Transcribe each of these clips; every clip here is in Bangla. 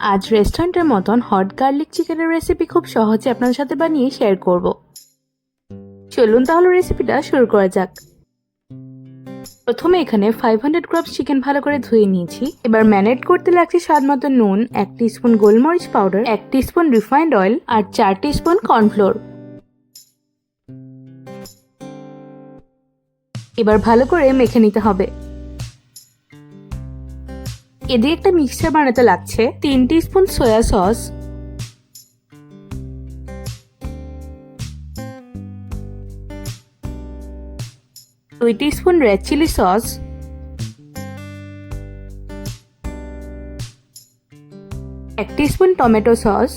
আজ রেস্টুরেন্টের মতন হট গার্লিক চিকেনের রেসিপি খুব সহজে আপনাদের সাথে বানিয়ে শেয়ার করব। চলুন তাহলে রেসিপিটা শুরু করা যাক। প্রথমে এখানে ফাইভ হান্ড্রেড গ্রামস চিকেন ভালো করে ধুয়ে নিয়েছি। এবার ম্যারিনেট করতে লাগছে স্বাদ মতো নুন, এক স্পুন গোলমরিচ পাউডার এক স্পুন রিফাইন্ড অয়েল আর চার স্পুন কর্নফ্লোর এবার ভালো করে মেখে নিতে হবে। এদিকে একটা মিক্সচার বানাতে লাগছে। তিন স্পুন সয়া সস। দুই স্পুন রেড চিলি সস। এক স্পুন টমেটো সস।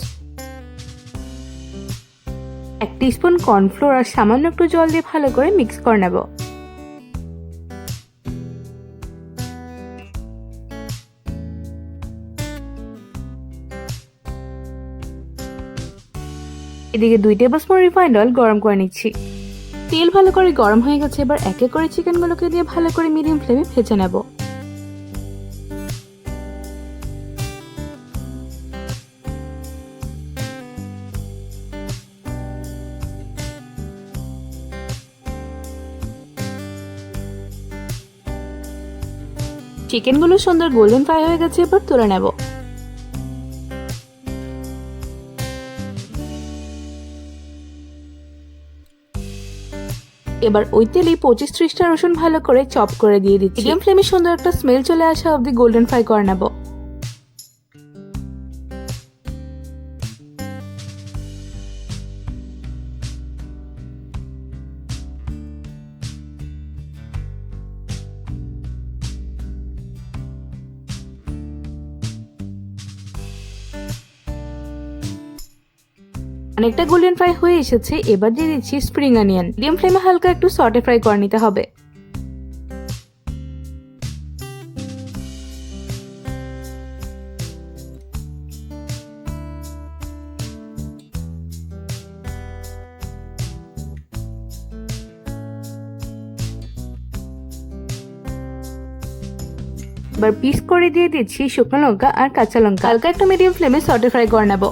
এক স্পুন কর্নফ্লোর আর সামান্য একটু জল দিয়ে ভালো করে মিক্স করে নেব। এদিকে দুই টেবিল স্পুন রিফাইন্ড অয়েল গরম করে নিচ্ছি। তেল ভালো করে গরম হয়ে গেছে, এবার একে করে চিকেনগুলোকে দিয়ে ভালো করে মিডিয়াম ফ্লেমে ভেজে নেব। চিকেনগুলো সুন্দর গোল্ডেন ফ্রাই হয়ে গেছে, এবার তুলে নেব। এবার ওই তেলেই পঁচিশ ত্রিশটা রসুন ভালো করে চপ করে দিয়ে দিচ্ছি। মিডিয়াম ফ্লেমে সুন্দর একটা স্মেল চলে আসা অব্দি গোল্ডেন ফ্রাই করে নেব। অনেকটা গোল্ডেন ফ্রাই হয়ে এসেছে, এবার দিয়ে দিচ্ছি স্প্রিং অনিয়ন মিডিয়াম ফ্লেমে হালকা একটু সটে ফ্রাই করে নিতে হবে। এবার পিস করে দিয়ে দিচ্ছি শুকনো লঙ্কা আর কাঁচা লঙ্কা। হালকা একটু মিডিয়াম ফ্লেমে সটে ফ্রাই করে নেব।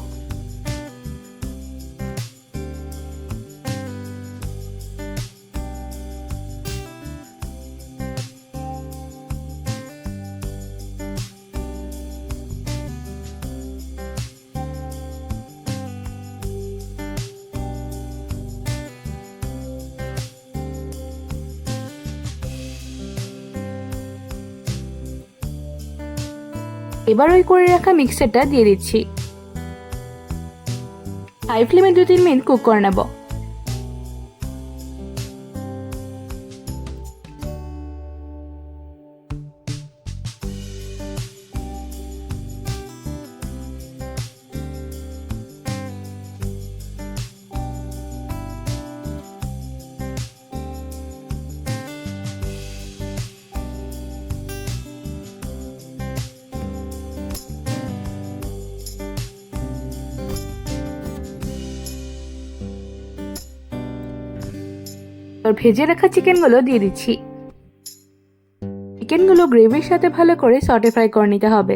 এবার ওই করে রাখা মিক্সারটা দিয়ে দিচ্ছি। হাই ফ্লেমে দু তিন মিনিট কুক করে নেব। এবার ভেজে রাখা চিকেনগুলো দিয়ে দিচ্ছি। চিকেনগুলো গ্রেভির সাথে ভালো করে সটে ফ্রাই করে নিতে হবে।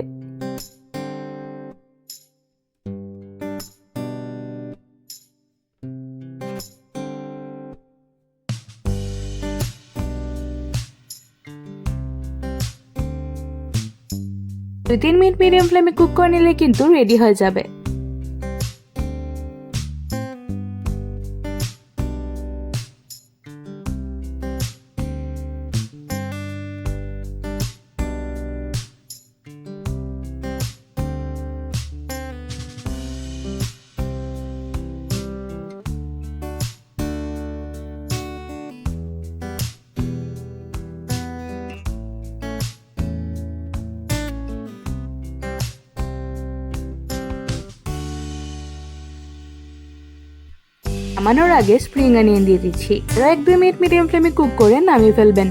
দুই তিন মিনিট মিডিয়াম ফ্লেমে কুক করে নিলে কিন্তু রেডি হয়ে যাবে। নামানোর আগে স্প্রিং আনিয়ে দিয়ে দিচ্ছি। এক দুই মিনিট মিডিয়াম ফ্লেমে কুক করে নামিয়ে ফেলবেন।